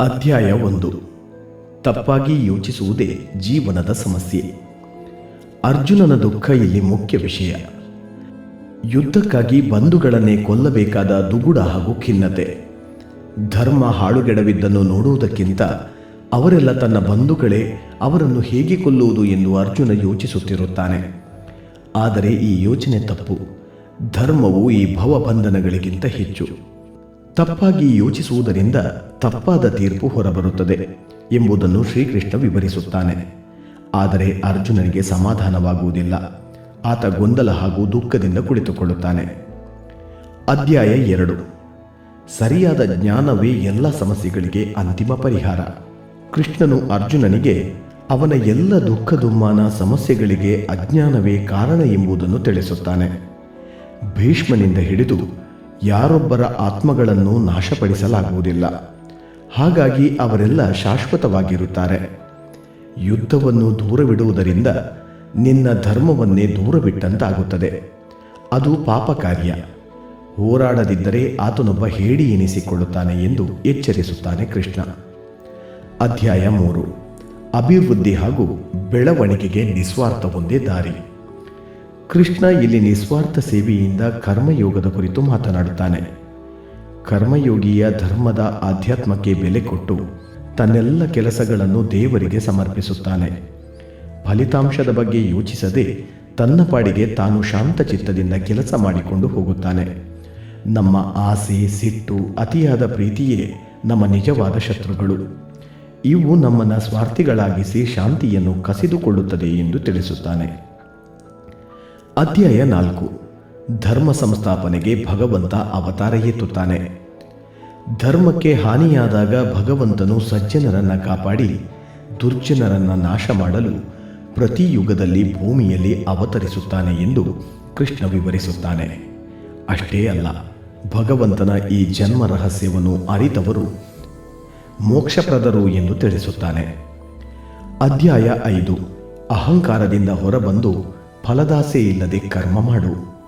ಅಧ್ಯಾಯ ಒಂದು. ತಪ್ಪಾಗಿ ಯೋಚಿಸುವುದೇ ಜೀವನದ ಸಮಸ್ಯೆ. ಅರ್ಜುನನ ದುಃಖ ಇಲ್ಲಿ ಮುಖ್ಯ ವಿಷಯ. ಯುದ್ಧಕ್ಕಾಗಿ ಬಂಧುಗಳನ್ನೇ ಕೊಲ್ಲಬೇಕಾದ ದುಗುಡ ಹಾಗೂ ಖಿನ್ನತೆ. ಧರ್ಮ ಹಾಳುಗೆಡವಿದ್ದನ್ನು ನೋಡುವುದಕ್ಕಿಂತ ಅವರೆಲ್ಲ ತನ್ನ ಬಂಧುಗಳೇ ಅವರನ್ನು ಹೇಗೆ ಕೊಲ್ಲುವುದು ಎಂದು ಅರ್ಜುನ ಯೋಚಿಸುತ್ತಿರುತ್ತಾನೆ. ಆದರೆ ಈ ಯೋಚನೆ ತಪ್ಪು. ಧರ್ಮವು ಈ ಭವಬಂಧನಗಳಿಗಿಂತ ಹೆಚ್ಚು. ತಪ್ಪಾಗಿ ಯೋಚಿಸುವುದರಿಂದ ತಪ್ಪಾದ ತೀರ್ಪು ಹೊರಬರುತ್ತದೆ ಎಂಬುದನ್ನು ಶ್ರೀಕೃಷ್ಣ ವಿವರಿಸುತ್ತಾನೆ. ಆದರೆ ಅರ್ಜುನನಿಗೆ ಸಮಾಧಾನವಾಗುವುದಿಲ್ಲ. ಆತ ಗೊಂದಲ ಹಾಗೂ ದುಃಖದಿಂದ ಕುಳಿತುಕೊಳ್ಳುತ್ತಾನೆ. ಅಧ್ಯಾಯ ಎರಡು. ಸರಿಯಾದ ಜ್ಞಾನವೇ ಎಲ್ಲ ಸಮಸ್ಯೆಗಳಿಗೆ ಅಂತಿಮ ಪರಿಹಾರ. ಕೃಷ್ಣನು ಅರ್ಜುನನಿಗೆ, ಅವನ ಎಲ್ಲ ದುಃಖ ದುಮ್ಮಾನ ಸಮಸ್ಯೆಗಳಿಗೆ ಅಜ್ಞಾನವೇ ಕಾರಣ ಎಂಬುದನ್ನು ತಿಳಿಸುತ್ತಾನೆ. ಭೀಷ್ಮನಿಂದ ಹಿಡಿದು ಯಾರೊಬ್ಬರ ಆತ್ಮಗಳನ್ನು ನಾಶಪಡಿಸಲಾಗುವುದಿಲ್ಲ. ಹಾಗಾಗಿ ಅವರೆಲ್ಲ ಶಾಶ್ವತವಾಗಿರುತ್ತಾರೆ. ಯುದ್ಧವನ್ನು ದೂರವಿಡುವುದರಿಂದ ನಿನ್ನ ಧರ್ಮವನ್ನೇ ದೂರವಿಟ್ಟಂತಾಗುತ್ತದೆ. ಅದು ಪಾಪ ಕಾರ್ಯ ಹೋರಾಡದಿದ್ದರೆ ಆತನೊಬ್ಬ ಹೇಡಿ ಎನಿಸಿಕೊಳ್ಳುತ್ತಾನೆ ಎಂದು ಎಚ್ಚರಿಸುತ್ತಾನೆ ಕೃಷ್ಣ. ಅಧ್ಯಾಯ ಮೂರು. ಅಭಿವೃದ್ಧಿ ಹಾಗೂ ಬೆಳವಣಿಗೆಗೆ ನಿಸ್ವಾರ್ಥ ಒಂದೇ ದಾರಿ. ಕೃಷ್ಣ ಇಲ್ಲಿ ನಿಸ್ವಾರ್ಥ ಸೇವೆಯಿಂದ ಕರ್ಮಯೋಗದ ಕುರಿತು ಮಾತನಾಡುತ್ತಾನೆ. ಕರ್ಮಯೋಗಿಯ ಧರ್ಮದ ಆಧ್ಯಾತ್ಮಕ್ಕೆ ಬೆಲೆ ಕೊಟ್ಟು ತನ್ನೆಲ್ಲ ಕೆಲಸಗಳನ್ನು ದೇವರಿಗೆ ಸಮರ್ಪಿಸುತ್ತಾನೆ. ಫಲಿತಾಂಶದ ಬಗ್ಗೆ ಯೋಚಿಸದೆ ತನ್ನ ಪಾಡಿಗೆ ತಾನು ಶಾಂತ ಚಿತ್ತದಿಂದ ಕೆಲಸ ಮಾಡಿಕೊಂಡು ಹೋಗುತ್ತಾನೆ. ನಮ್ಮ ಆಸೆ, ಸಿಟ್ಟು, ಅತಿಯಾದ ಪ್ರೀತಿಯೇ ನಮ್ಮ ನಿಜವಾದ ಶತ್ರುಗಳು. ಇವು ನಮ್ಮನ್ನು ಸ್ವಾರ್ಥಿಗಳಾಗಿಸಿ ಶಾಂತಿಯನ್ನು ಕಸಿದುಕೊಳ್ಳುತ್ತದೆ ಎಂದು ತಿಳಿಸುತ್ತಾನೆ. ಅಧ್ಯಾಯ ನಾಲ್ಕು. ಧರ್ಮ ಸಂಸ್ಥಾಪನೆಗೆ ಭಗವಂತ ಅವತಾರ ಎತ್ತುತ್ತಾನೆ. ಧರ್ಮಕ್ಕೆ ಹಾನಿಯಾದಾಗ ಭಗವಂತನು ಸಜ್ಜನರನ್ನ ಕಾಪಾಡಿ, ದುರ್ಜನರನ್ನ ನಾಶ ಮಾಡಲು ಪ್ರತಿ ಯುಗದಲ್ಲಿ ಭೂಮಿಯಲ್ಲಿ ಅವತರಿಸುತ್ತಾನೆ ಎಂದು ಕೃಷ್ಣ ವಿವರಿಸುತ್ತಾನೆ. ಅಷ್ಟೇ ಅಲ್ಲ, ಭಗವಂತನ ಈ ಜನ್ಮ ರಹಸ್ಯವನ್ನು ಅರಿತವರು ಮೋಕ್ಷಪ್ರದರು ಎಂದು ತಿಳಿಸುತ್ತಾನೆ. ಅಧ್ಯಾಯ ಐದು. ಅಹಂಕಾರದಿಂದ ಹೊರಬಂದು ಫಲದಾಸೆ ಇಲ್ಲದೆ ಕರ್ಮ ಮಾಡು.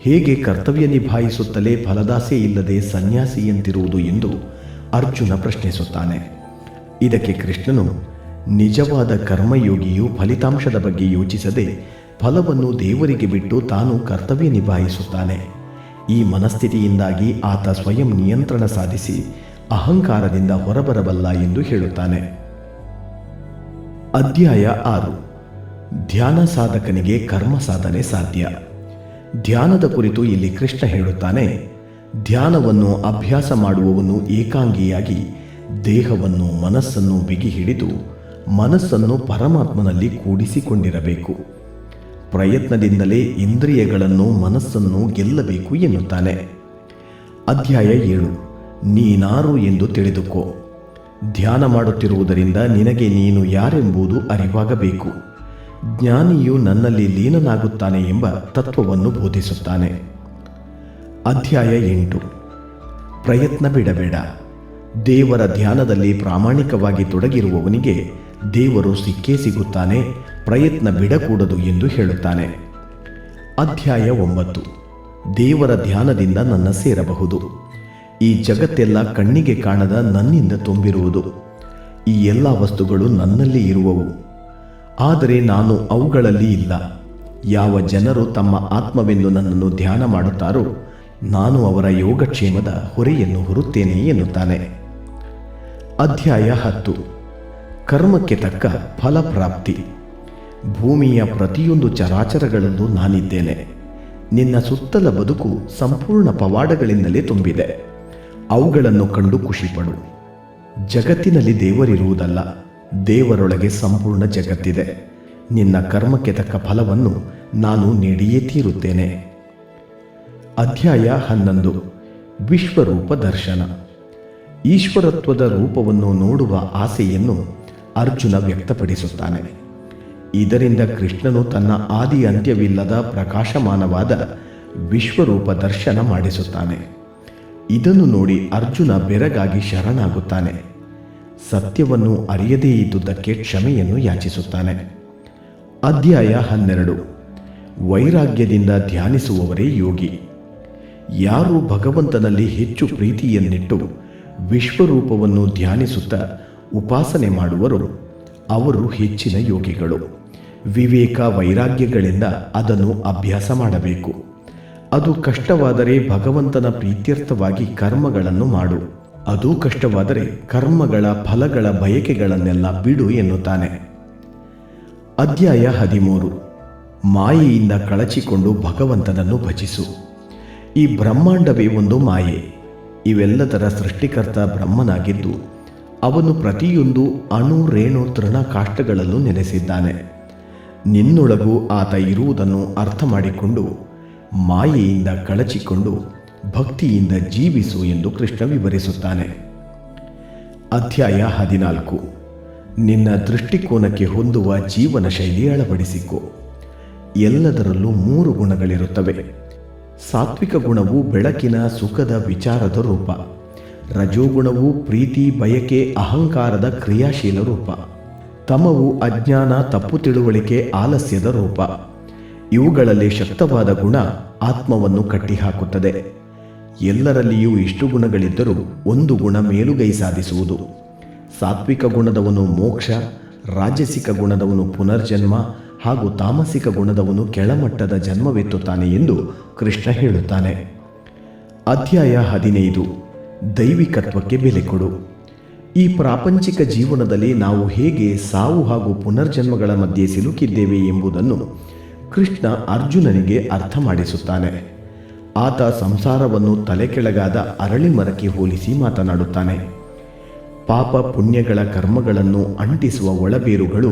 ಹೇಗೆ ಕರ್ತವ್ಯ ನಿಭಾಯಿಸುತ್ತಲೇ ಫಲದಾಸೆ ಇಲ್ಲದೆ ಸನ್ಯಾಸಿಯಂತಿರುವುದು ಎಂದು ಅರ್ಜುನ ಪ್ರಶ್ನಿಸುತ್ತಾನೆ. ಇದಕ್ಕೆ ಕೃಷ್ಣನು, ನಿಜವಾದ ಕರ್ಮಯೋಗಿಯು ಫಲಿತಾಂಶದ ಬಗ್ಗೆ ಯೋಚಿಸದೆ ಫಲವನ್ನು ದೇವರಿಗೆ ಬಿಟ್ಟು ತಾನು ಕರ್ತವ್ಯ ನಿಭಾಯಿಸುತ್ತಾನೆ. ಈ ಮನಸ್ಥಿತಿಯಿಂದಾಗಿ ಆತ ಸ್ವಯಂ ನಿಯಂತ್ರಣ ಸಾಧಿಸಿ ಅಹಂಕಾರದಿಂದ ಹೊರಬರಬಲ್ಲ ಎಂದು ಹೇಳುತ್ತಾನೆ. ಅಧ್ಯಾಯ ಆರು. ಧ್ಯಾನ ಸಾಧಕನಿಗೆ ಕರ್ಮ ಸಾಧನೆ ಸಾಧ್ಯ. ಧ್ಯಾನದ ಕುರಿತು ಇಲ್ಲಿ ಕೃಷ್ಣ ಹೇಳುತ್ತಾನೆ, ಧ್ಯಾನವನ್ನು ಅಭ್ಯಾಸ ಮಾಡುವವನು ಏಕಾಂಗಿಯಾಗಿ ದೇಹವನ್ನು ಮನಸ್ಸನ್ನು ಬಿಗಿ ಹಿಡಿದು ಮನಸ್ಸನ್ನು ಪರಮಾತ್ಮನಲ್ಲಿ ಕೂಡಿಸಿಕೊಂಡಿರಬೇಕು. ಪ್ರಯತ್ನದಿಂದಲೇ ಇಂದ್ರಿಯಗಳನ್ನು ಮನಸ್ಸನ್ನು ಗೆಲ್ಲಬೇಕು ಎನ್ನುತ್ತಾನೆ. ಅಧ್ಯಾಯ ಏಳು, ನೀನಾರು ಎಂದು ತಿಳಿದುಕೋ. ಧ್ಯಾನ ಮಾಡುತ್ತಿರುವುದರಿಂದ ನಿನಗೆ ನೀನು ಯಾರೆಂಬುದು ಅರಿವಾಗಬೇಕು. ಜ್ಞಾನಿಯು ನನ್ನಲ್ಲಿ ಲೀನನಾಗುತ್ತಾನೆ ಎಂಬ ತತ್ವವನ್ನು ಬೋಧಿಸುತ್ತಾನೆ. ಅಧ್ಯಾಯ ಎಂಟು. ಪ್ರಯತ್ನ ಬಿಡಬೇಡ. ದೇವರ ಧ್ಯಾನದಲ್ಲಿ ಪ್ರಾಮಾಣಿಕವಾಗಿ ತೊಡಗಿರುವವನಿಗೆ ದೇವರು ಸಿಕ್ಕೇ ಸಿಗುತ್ತಾನೆ, ಪ್ರಯತ್ನ ಬಿಡಕೂಡದು ಎಂದು ಹೇಳುತ್ತಾನೆ. ಅಧ್ಯಾಯ ಒಂಬತ್ತು. ದೇವರ ಧ್ಯಾನದಿಂದ ನನ್ನ ಸೇರಬಹುದು. ಈ ಜಗತ್ತೆಲ್ಲ ಕಣ್ಣಿಗೆ ಕಾಣದ ನನ್ನಿಂದ ತುಂಬಿರುವುದು. ಈ ಎಲ್ಲ ವಸ್ತುಗಳು ನನ್ನಲ್ಲಿ ಇರುವವು. ಆದರೆ ನಾನು ಅವುಗಳಲ್ಲಿ ಇಲ್ಲ. ಯಾವ ಜನರು ತಮ್ಮ ಆತ್ಮವೆಂದು ನನ್ನನ್ನು ಧ್ಯಾನ ಮಾಡುತ್ತಾರೋ, ನಾನು ಅವರ ಯೋಗಕ್ಷೇಮದ ಹೊರೆಯನ್ನು ಹೊರುತ್ತೇನೆ ಎನ್ನುತ್ತಾನೆ. ಅಧ್ಯಾಯ ಹತ್ತು. ಕರ್ಮಕ್ಕೆ ತಕ್ಕ ಫಲಪ್ರಾಪ್ತಿ. ಭೂಮಿಯ ಪ್ರತಿಯೊಂದು ಚರಾಚರಗಳಲ್ಲೂ ನಾನಿದ್ದೇನೆ. ನಿನ್ನ ಸುತ್ತಲ ಬದುಕು ಸಂಪೂರ್ಣ ಪವಾಡಗಳಿಂದಲೇ ತುಂಬಿದೆ. ಅವುಗಳನ್ನು ಕಂಡು ಖುಷಿಪಡು. ಜಗತ್ತಿನಲ್ಲಿ ದೇವರಿರುವುದಲ್ಲ. ದೇವರೊಳಗೆ ಸಂಪೂರ್ಣ ಜಗತ್ತಿದೆ. ನಿನ್ನ ಕರ್ಮಕ್ಕೆ ತಕ್ಕ ಫಲವನ್ನು ನಾನು ನೀಡಿಯೇ ತೀರುತ್ತೇನೆ. ಅಧ್ಯಾಯ ಹನ್ನೊಂದು. ವಿಶ್ವರೂಪ ದರ್ಶನ. ಈಶ್ವರತ್ವದ ರೂಪವನ್ನು ನೋಡುವ ಆಸೆಯನ್ನು ಅರ್ಜುನ ವ್ಯಕ್ತಪಡಿಸುತ್ತಾನೆ. ಇದರಿಂದ ಕೃಷ್ಣನು ತನ್ನ ಆದಿ ಅಂತ್ಯವಿಲ್ಲದ ಪ್ರಕಾಶಮಾನವಾದ ವಿಶ್ವರೂಪ ದರ್ಶನ ಮಾಡಿಸುತ್ತಾನೆ. ಇದನ್ನು ನೋಡಿ ಅರ್ಜುನ ಬೆರಗಾಗಿ ಶರಣಾಗುತ್ತಾನೆ. ಸತ್ಯವನ್ನು ಅರಿಯದೇ ಇದ್ದುದಕ್ಕೆ ಕ್ಷಮೆಯನ್ನು ಯಾಚಿಸುತ್ತಾನೆ. ಅಧ್ಯಾಯ ಹನ್ನೆರಡು. ವೈರಾಗ್ಯದಿಂದ ಧ್ಯಾನಿಸುವವರೇ ಯೋಗಿ. ಯಾರು ಭಗವಂತನಲ್ಲಿ ಹೆಚ್ಚು ಪ್ರೀತಿಯನ್ನಿಟ್ಟು ವಿಶ್ವರೂಪವನ್ನು ಧ್ಯಾನಿಸುತ್ತಾ ಉಪಾಸನೆ ಮಾಡುವರು, ಅವರು ಹೆಚ್ಚಿನ ಯೋಗಿಗಳು. ವಿವೇಕ ವೈರಾಗ್ಯಗಳಿಂದ ಅದನ್ನು ಅಭ್ಯಾಸ ಮಾಡಬೇಕು. ಅದು ಕಷ್ಟವಾದರೆ ಭಗವಂತನ ಪ್ರೀತ್ಯರ್ಥವಾಗಿ ಕರ್ಮಗಳನ್ನು ಮಾಡು. ಅದು ಕಷ್ಟವಾದರೆ ಕರ್ಮಗಳ ಫಲಗಳ ಬಯಕೆಗಳನ್ನೆಲ್ಲ ಬಿಡು ಎನ್ನುತ್ತಾನೆ. ಅಧ್ಯಾಯ ಹದಿಮೂರು. ಮಾಯೆಯಿಂದ ಕಳಚಿಕೊಂಡು ಭಗವಂತನನ್ನು ಭಜಿಸು. ಈ ಬ್ರಹ್ಮಾಂಡವೇ ಒಂದು ಮಾಯೆ. ಇವೆಲ್ಲದರ ಸೃಷ್ಟಿಕರ್ತ ಬ್ರಹ್ಮನಾಗಿದ್ದು, ಅವನು ಪ್ರತಿಯೊಂದು ಅಣು, ರೇಣು, ತೃಣ ಕಾಷ್ಟಗಳಲ್ಲೂ ನೆಲೆಸಿದ್ದಾನೆ. ನಿನ್ನೊಳಗೂ ಆತ ಇರುವುದನ್ನು ಅರ್ಥ ಮಾಡಿಕೊಂಡು ಮಾಯೆಯಿಂದ ಕಳಚಿಕೊಂಡು ಭಕ್ತಿಯಿಂದ ಜೀವಿಸು ಎಂದು ಕೃಷ್ಣ ವಿವರಿಸುತ್ತಾನೆ. ಅಧ್ಯಾಯ ಹದಿನಾಲ್ಕು. ನಿನ್ನ ದೃಷ್ಟಿಕೋನಕ್ಕೆ ಹೊಂದುವ ಜೀವನ ಶೈಲಿ ಅಳವಡಿಸಿಕೊ. ಎಲ್ಲದರಲ್ಲೂ ಮೂರು ಗುಣಗಳಿರುತ್ತವೆ. ಸಾತ್ವಿಕ ಗುಣವು ಬೆಳಕಿನ ಸುಖದ ವಿಚಾರದ ರೂಪ. ರಜೋಗುಣವು ಪ್ರೀತಿ, ಬಯಕೆ, ಅಹಂಕಾರದ ಕ್ರಿಯಾಶೀಲ ರೂಪ. ತಮವು ಅಜ್ಞಾನ, ತಪ್ಪು ತಿಳುವಳಿಕೆ, ಆಲಸ್ಯದ ರೂಪ. ಇವುಗಳಲ್ಲಿ ಶಕ್ತವಾದ ಗುಣ ಆತ್ಮವನ್ನು ಕಟ್ಟಿಹಾಕುತ್ತದೆ. ಎಲ್ಲರಲ್ಲಿಯೂ ಇಷ್ಟು ಗುಣಗಳಿದ್ದರೂ ಒಂದು ಗುಣ ಮೇಲುಗೈ ಸಾಧಿಸುವುದು. ಸಾತ್ವಿಕ ಗುಣದವನು ಮೋಕ್ಷ, ರಾಜಸಿಕ ಗುಣದವನು ಪುನರ್ಜನ್ಮ ಹಾಗೂ ತಾಮಸಿಕ ಗುಣದವನು ಕೆಳಮಟ್ಟದ ಜನ್ಮವೆತ್ತುತ್ತಾನೆ ಎಂದು ಕೃಷ್ಣ ಹೇಳುತ್ತಾನೆ. ಅಧ್ಯಾಯ ಹದಿನೈದು. ದೈವಿಕತ್ವಕ್ಕೆ ಬೆಲೆ ಕೊಡು. ಈ ಪ್ರಾಪಂಚಿಕ ಜೀವನದಲ್ಲಿ ನಾವು ಹೇಗೆ ಸಾವು ಹಾಗೂ ಪುನರ್ಜನ್ಮಗಳ ಮಧ್ಯೆ ಸಿಲುಕಿದ್ದೇವೆ ಎಂಬುದನ್ನು ಕೃಷ್ಣ ಅರ್ಜುನನಿಗೆ ಅರ್ಥ ಮಾಡಿಸುತ್ತಾನೆ ಆತ ಸಂಸಾರವನ್ನು ತಲೆಕೆಳಗಾದ ಅರಳಿ ಮರಕ್ಕೆ ಹೋಲಿಸಿ ಮಾತನಾಡುತ್ತಾನೆ. ಪಾಪ ಪುಣ್ಯಗಳ ಕರ್ಮಗಳನ್ನು ಅಂಟಿಸುವ ಒಳಬೇರುಗಳು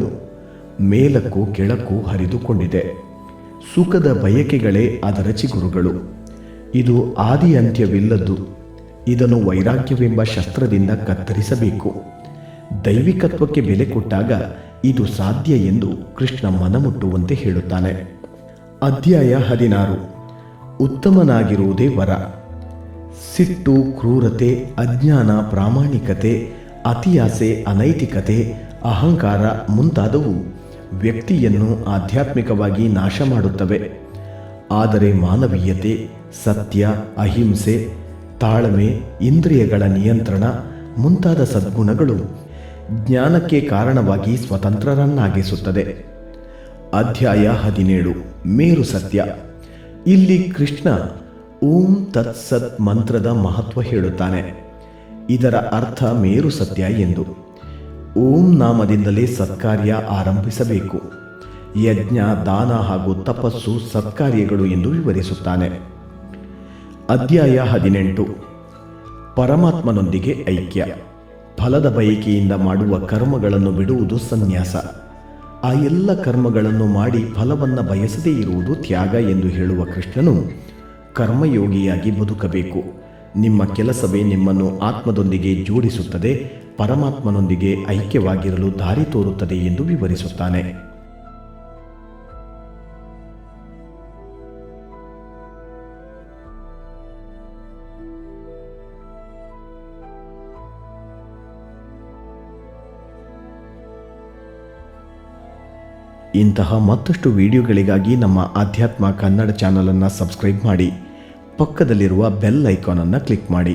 ಮೇಲಕ್ಕೂ ಕೆಳಕ್ಕೂ ಹರಿದುಕೊಂಡಿದೆ. ಸುಖದ ಬಯಕೆಗಳೇ ಅದರ ಚಿಗುರುಗಳು. ಇದು ಆದಿ ಅಂತ್ಯವಿಲ್ಲದ್ದು ಇದನ್ನು ವೈರಾಗ್ಯವೆಂಬ ಶಸ್ತ್ರದಿಂದ ಕತ್ತರಿಸಬೇಕು. ದೈವಿಕತ್ವಕ್ಕೆ ಬೆಲೆ ಕೊಟ್ಟಾಗ ಇದು ಸಾಧ್ಯ ಎಂದು ಕೃಷ್ಣ ಮನಮುಟ್ಟುವಂತೆ ಹೇಳುತ್ತಾನೆ. ಅಧ್ಯಾಯ ಹದಿನಾರು. ಉತ್ತಮನಾಗಿರುವುದೇ ವರ. ಸಿಟ್ಟು, ಕ್ರೂರತೆ, ಅಜ್ಞಾನ, ಪ್ರಾಮಾಣಿಕತೆ, ಅತಿಯಾಸೆ, ಅನೈತಿಕತೆ, ಅಹಂಕಾರ ಮುಂತಾದವು ವ್ಯಕ್ತಿಯನ್ನು ಆಧ್ಯಾತ್ಮಿಕವಾಗಿ ನಾಶ ಮಾಡುತ್ತವೆ. ಆದರೆ ಮಾನವೀಯತೆ, ಸತ್ಯ, ಅಹಿಂಸೆ, ತಾಳ್ಮೆ, ಇಂದ್ರಿಯಗಳ ನಿಯಂತ್ರಣ ಮುಂತಾದ ಸದ್ಗುಣಗಳು ಜ್ಞಾನಕ್ಕೆ ಕಾರಣವಾಗಿ ಸ್ವತಂತ್ರರನ್ನಾಗಿಸುತ್ತದೆ. ಅಧ್ಯಾಯ ಹದಿನೇಳು. ಮೇರು ಸತ್ಯ. ಇಲ್ಲಿ ಕೃಷ್ಣ ಓಂ ತತ್ಸತ್ ಮಂತ್ರದ ಮಹತ್ವ ಹೇಳುತ್ತಾನೆ. ಇದರ ಅರ್ಥ ಮೇರು ಸತ್ಯ ಎಂದು. ಓಂ ನಾಮದಿಂದಲೇ ಸತ್ಕಾರ್ಯ ಆರಂಭಿಸಬೇಕು. ಯಜ್ಞ, ದಾನ ಹಾಗೂ ತಪಸ್ಸು ಸತ್ಕಾರ್ಯಗಳು ಎಂದು ವಿವರಿಸುತ್ತಾನೆ. ಅಧ್ಯಾಯ ಹದಿನೆಂಟು. ಪರಮಾತ್ಮನೊಂದಿಗೆ ಐಕ್ಯ. ಫಲದ ಬಯಕೆಯಿಂದ ಮಾಡುವ ಕರ್ಮಗಳನ್ನು ಬಿಡುವುದು ಸನ್ಯಾಸ. ಆ ಎಲ್ಲ ಕರ್ಮಗಳನ್ನು ಮಾಡಿ ಫಲವನ್ನು ಬಯಸದೇ ಇರುವುದು ತ್ಯಾಗ ಎಂದು ಹೇಳುವ ಕೃಷ್ಣನು ಕರ್ಮಯೋಗಿಯಾಗಿ ಬದುಕಬೇಕು. ನಿಮ್ಮ ಕೆಲಸವೇ ನಿಮ್ಮನ್ನು ಆತ್ಮದೊಂದಿಗೆ ಜೋಡಿಸುತ್ತದೆ, ಪರಮಾತ್ಮನೊಂದಿಗೆ ಐಕ್ಯವಾಗಿರಲು ದಾರಿ ತೋರುತ್ತದೆ ಎಂದು ವಿವರಿಸುತ್ತಾನೆ. ಇಂತಹ ಮತ್ತಷ್ಟು ವಿಡಿಯೋಗಳಿಗಾಗಿ ನಮ್ಮ ಆಧ್ಯಾತ್ಮ ಕನ್ನಡ ಚಾನಲನ್ನು ಸಬ್ಸ್ಕ್ರೈಬ್ ಮಾಡಿ ಪಕ್ಕದಲ್ಲಿರುವ ಬೆಲ್ ಐಕಾನನ್ನು ಕ್ಲಿಕ್ ಮಾಡಿ.